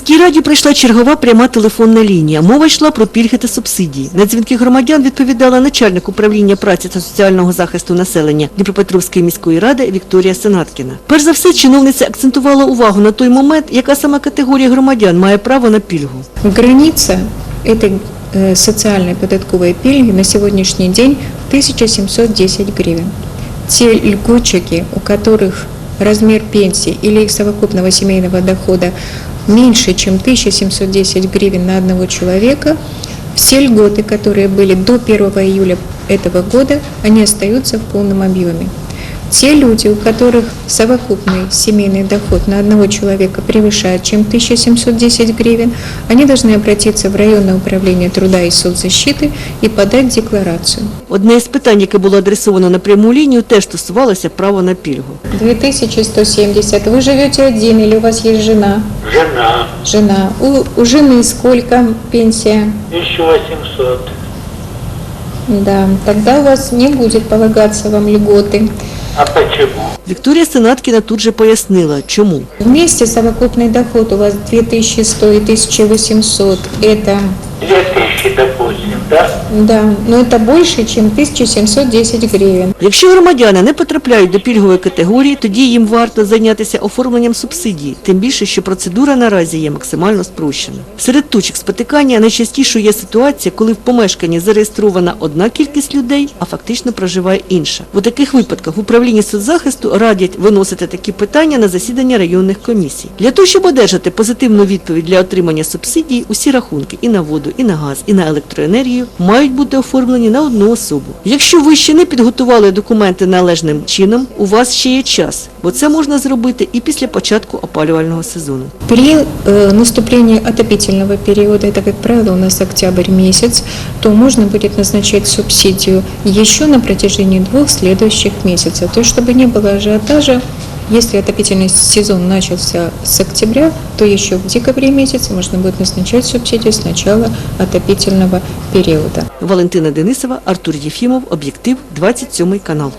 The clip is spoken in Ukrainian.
міській раді прийшла чергова пряма телефонна лінія. Мова йшла про пільги та субсидії. На дзвінки громадян відповідала начальник управління праці та соціального захисту населення Дніпропетровської міської ради Вікторія Сенаткіна. Перш за все, чиновниця акцентувала увагу на той момент, яка саме категорія громадян має право на пільгу. Граница этой э, социальной податковой пільги на сегодняшний день 1710 гривен. Те льготчики, у которых размер пенсии или их совокупного семейного дохода меньше, чем 1710 гривен на одного человека, все льготы, которые были до 1 июля этого года, они остаются в полном объеме. Те люди, у которых совокупный семейный доход на одного человека превышает чем 1710 гривен, они должны обратиться в районное управление труда и соцзащиты и подать декларацию. Одне із питань, яке було адресовано на пряму лінію, теж стосувалося права на пільгу. 2170. Вы живете один или у вас есть жена? Жена, Жена. У, у жены сколько пенсия? 1800. Да, тогда у вас не будет полагаться вам льготы. А почему? Виктория Сенаткіна тут же пояснила, чему. Вместе совокупный доход у вас 2100 и 1800. Это 2000, допустим, да? Да, но это больше, чем 1710 гривен. Якщо громадяни не потрапляють до пільгової категорії, тоді їм варто зайнятися оформленням субсидії, тим більше, що процедура наразі є максимально спрощена. Серед точок спотикання найчастішою є ситуація, коли в помешканні зареєстрована одна кількість людей, а фактично проживає інша. У таких випадках в управлінні соцзахисту радять виносити такі питання на засідання районних комісій. Для того, щоб одержати позитивну відповідь для отримання субсидій, усі рахунки і на воду, і на газ, і на електроенергію мають бути оформлені на одну особу. Якщо ви ще не підготували документи належним чином, у вас ще є час, бо це можна зробити і після початку опалювального сезону. При э, наступлении отопительного периода, это, как правило, у нас октябрь месяц, то можно будет назначать субсидию еще на протяжении двух следующих месяцев. То есть, чтобы не было ажиотажа, если отопительный сезон начался с октября, то еще в декабре месяце можно будет назначать субсидию с начала отопительного периода. Валентина Денисова, Артур Єфімов, Об'єктив, 27 канал.